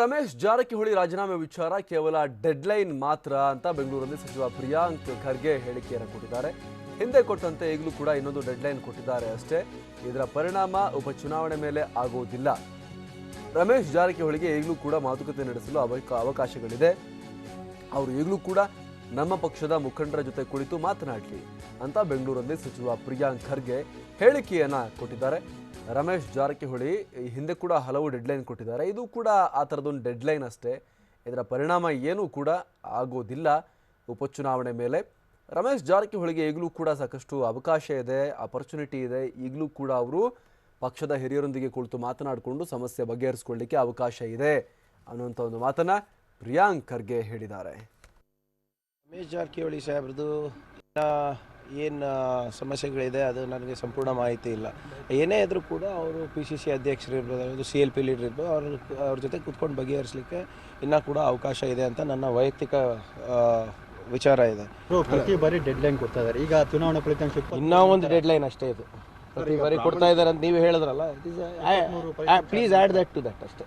ರಮೇಶ್ ಜಾರಕಿಹೊಳಿ ರಾಜೀನಾಮೆ ವಿಚಾರ ಕೇವಲ ಡೆಡ್ಲೈನ್ ಮಾತ್ರ ಅಂತ ಬೆಂಗಳೂರಲ್ಲಿ ಸಚಿವ ಪ್ರಿಯಾಂಕ್ ಖರ್ಗೆ ಹೇಳಿಕೆಯನ್ನು ಕೊಟ್ಟಿದ್ದಾರೆ. ಹಿಂದೆ ಕೊಟ್ಟಂತೆ ಈಗಲೂ ಕೂಡ ಇನ್ನೊಂದು ಡೆಡ್ಲೈನ್ ಕೊಟ್ಟಿದ್ದಾರೆ ಅಷ್ಟೇ. ಇದರ ಪರಿಣಾಮ ಉಪಚುನಾವಣೆ ಮೇಲೆ ಆಗುವುದಿಲ್ಲ ರಮೇಶ್ ಜಾರಕಿಹೊಳಿಗೆ ಈಗಲೂ ಕೂಡ ಮಾತುಕತೆ ನಡೆಸಲು ಅವಕ ಅವಕಾಶಗಳಿದೆ. ಅವರು ಈಗಲೂ ಕೂಡ ನಮ್ಮ ಪಕ್ಷದ ಮುಖಂಡರ ಜೊತೆ ಕುಳಿತು ಮಾತನಾಡಲಿ ಅಂತ ಬೆಂಗಳೂರಲ್ಲಿ ಸಚಿವ ಪ್ರಿಯಾಂಕ್ ಖರ್ಗೆ ಹೇಳಿಕೆಯನ್ನ ಕೊಟ್ಟಿದ್ದಾರೆ. ರಮೇಶ್ ಜಾರಕಿಹೊಳಿ ಹಿಂದೆ ಕೂಡ ಹಲವು ಡೆಡ್ಲೈನ್ ಕೊಟ್ಟಿದ್ದಾರೆ. ಇದು ಕೂಡ ಆ ಥರದೊಂದು ಡೆಡ್ಲೈನ್ ಅಷ್ಟೇ. ಇದರ ಪರಿಣಾಮ ಏನೂ ಕೂಡ ಆಗೋದಿಲ್ಲ ಉಪಚುನಾವಣೆ ಮೇಲೆ. ರಮೇಶ್ ಜಾರಕಿಹೊಳಿಗೆ ಈಗಲೂ ಕೂಡ ಸಾಕಷ್ಟು ಅವಕಾಶ ಇದೆ ಅಪರ್ಚುನಿಟಿ ಇದೆ. ಈಗಲೂ ಕೂಡ ಅವರು ಪಕ್ಷದ ಹಿರಿಯರೊಂದಿಗೆ ಕುಳಿತು ಮಾತನಾಡಿಕೊಂಡು ಸಮಸ್ಯೆ ಬಗೆಹರಿಸಿಕೊಳ್ಳಿಕ್ಕೆ ಅವಕಾಶ ಇದೆ ಅನ್ನುವಂಥ ಒಂದು ಮಾತನ್ನು ಪ್ರಿಯಾಂಕ್ ಖರ್ಗೆ ಹೇಳಿದ್ದಾರೆ. ರಮೇಶ್ ಜಾರಕಿಹೊಳಿ ಸಾಹೇಬ್ರದ್ದು ಏನು ಸಮಸ್ಯೆಗಳಿದೆ ಅದು ನನಗೆ ಸಂಪೂರ್ಣ ಮಾಹಿತಿ ಇಲ್ಲ. ಏನೇ ಇದ್ರೂ ಕೂಡ ಅವರು ಪಿ ಸಿ ಸಿ ಅಧ್ಯಕ್ಷರು ಇರ್ಬೋದು ಸಿ ಎಲ್ ಪಿ ಲೀಡರ್ ಇರ್ಬೋದು ಅವ್ರ ಅವ್ರ ಜೊತೆ ಕೂತ್ಕೊಂಡು ಬಗೆಹರಿಸಲಿಕ್ಕೆ ಇನ್ನೂ ಕೂಡ ಅವಕಾಶ ಇದೆ ಅಂತ ನನ್ನ ವೈಯಕ್ತಿಕ ವಿಚಾರ ಇದೆ. ಪ್ರತಿ ಬಾರಿ ಡೆಡ್ ಲೈನ್ ಕೊಡ್ತಾ ಇದ್ದಾರೆ ಈಗ ಚುನಾವಣಾ ಫಲಿತಾಂಶ ಇನ್ನೂ ಒಂದು ಡೆಡ್ ಲೈನ್ ಅಷ್ಟೇ ಇದು. ಪ್ರತಿ ಬಾರಿ ಕೊಡ್ತಾ ಇದ್ದಾರೆ ಅಂತ ನೀವು ಹೇಳಿದ್ರಲ್ಲ please add that to that ಅಷ್ಟೇ.